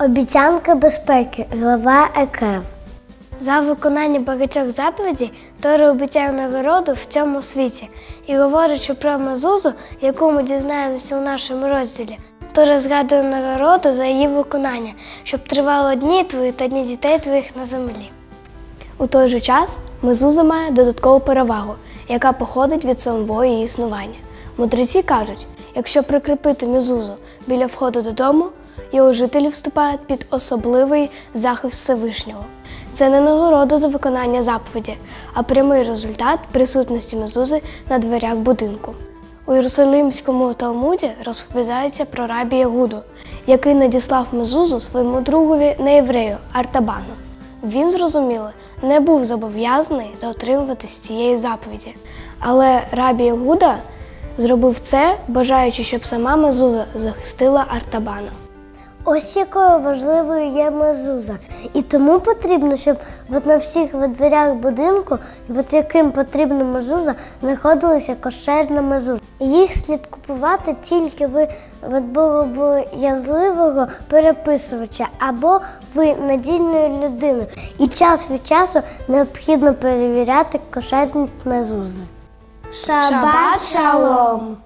Обіцянка безпеки, глава ЕКЕВ. За виконання багатьох заповідей Тора обіцяє нагороду в цьому світі. І говорячи про Мезузу, яку ми дізнаємося у нашому розділі, Тора згадує нагороду за її виконання, щоб тривало дні твої та дні дітей твоїх на землі. У той же час мезуза має додаткову перевагу, яка походить від самого її існування. Мудреці кажуть, якщо прикріпити мезузу біля входу додому, його жителі вступають під особливий захист Всевишнього. Це не нагорода за виконання заповіді, а прямий результат присутності мезузи на дверях будинку. У Єрусалимському Талмуді розповідається про рабі Ягуду, який надіслав мезузу своєму другові неєврею Артабану. Він, зрозуміло, не був зобов'язаний дотримуватись цієї заповіді. Але рабі Ягуда зробив це, бажаючи, щоб сама Мезуза захистила Артабана. Ось якою важливою є мезуза. І тому потрібно, щоб от на всіх дверях будинку, от яким потрібна мезуза, знаходилася кошерна мезуза. Їх слід купувати тільки ви от богобоязливого переписувача або ви надільної людини. І час від часу необхідно перевіряти кошерність мезузи. Шабат шалом!